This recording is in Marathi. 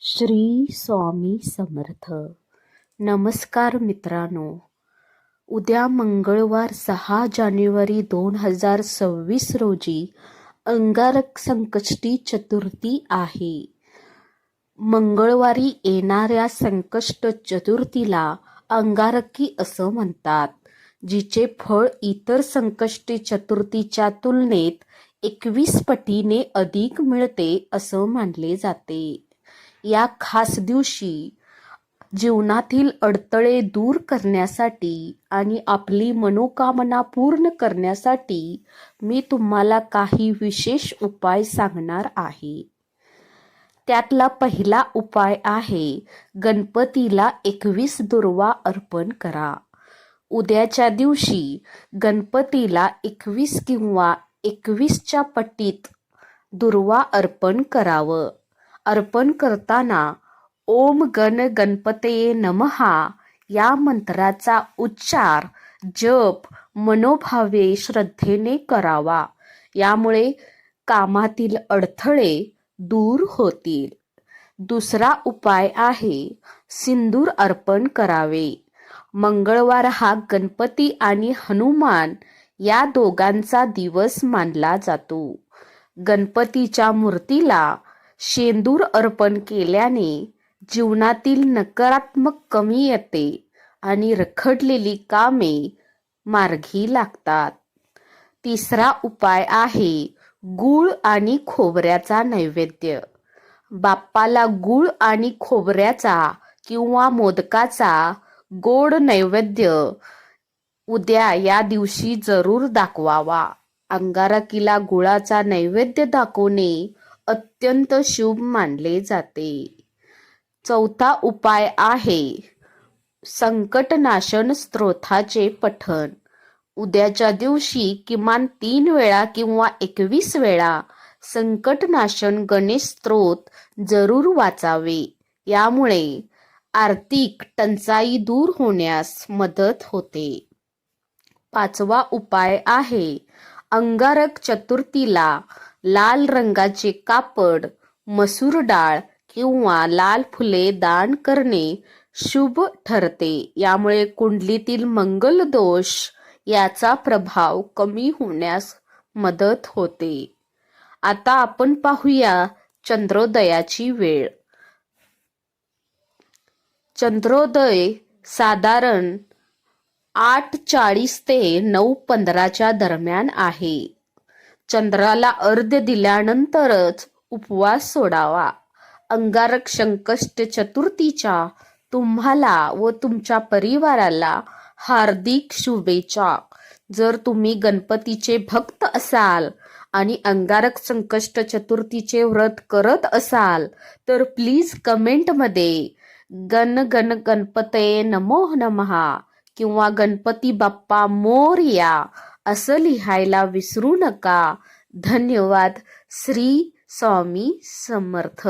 श्री स्वामी समर्थ. नमस्कार मित्रांनो. उद्या मंगळवार सहा जानेवारी दोन हजार सव्वीस रोजी अंगारक संकष्टी चतुर्थी आहे. मंगळवारी येणाऱ्या संकष्ट चतुर्थीला अंगारकी असं म्हणतात जिचे फळ इतर संकष्टी चतुर्थीच्या तुलनेत एकवीस पटीने अधिक मिळते असं मानले जाते. या खास दिवशी जीवनातील अडथळे दूर करण्यासाठी आणि आपली मनोकामना पूर्ण करण्यासाठी मी तुम्हाला काही विशेष उपाय सांगणार आहे. त्यातला पहिला उपाय आहे गणपतीला एकवीस दुर्वा अर्पण करा. उद्याच्या दिवशी गणपतीला एकवीस किंवा एकवीसच्या पट्टीत दुर्वा अर्पण करावं. अर्पण करताना ओम गण गणपतये नमहा या मंत्राचा उच्चार जप मनोभावे श्रद्धेने करावा. यामुळे कामातील अडथळे दूर होतील. दुसरा उपाय आहे सिंदूर अर्पण करावे. मंगळवार हा गणपती आणि हनुमान या दोघांचा दिवस मानला जातो. गणपतीच्या मूर्तीला शेंदूर अर्पण केल्याने जीवनातील नकारात्मक कमी येते आणि रखडलेली कामे मार्गी लागतात. तिसरा उपाय आहे गूळ आणि खोबऱ्याचा नैवेद्य. बाप्पाला गूळ आणि खोबऱ्याचा किंवा मोदकाचा गोड नैवेद्य उद्या या दिवशी जरूर दाखवावा. अंगारकीला गुळाचा नैवेद्य दाखवणे अत्यंत शुभ मानले जाते. चौथा उपाय आहे संकटनाशन स्तोत्राचे पठण. उद्याच्या दिवशी किमान तीन वेळा किंवा एकवीस वेळा संकटनाशन गणेश स्त्रोत जरूर वाचावे. यामुळे आर्थिक टंचाई दूर होण्यास मदत होते. पाचवा उपाय आहे अंगारक चतुर्थीला लाल रंगाचे कापड मसूर डाळ किंवा लाल फुले दान करणे शुभ ठरते. यामुळे कुंडलीतील मंगल दोष याचा प्रभाव कमी होण्यास मदत होते. आता आपण पाहूया चंद्रोदयाची वेळ. चंद्रोदय साधारण आठ चाळीस ते नऊ पंधराच्या दरम्यान आहे. चंद्राला अर्ध्य दिल्यानंतरच उपवास सोडावा. अंगारक संकष्ट चतुर्थीच्या तुम्हाला व तुमच्या परिवाराला हार्दिक शुभेच्छा. जर तुम्ही गणपतीचे भक्त असाल आणि अंगारक संकष्ट चतुर्थीचे व्रत करत असाल तर प्लीज कमेंटमध्ये गण गण गणपतये नमो नमहा किंवा गणपती बाप्पा मोर या असं लिहायला विसरू नका. धन्यवाद. श्री स्वामी समर्थ.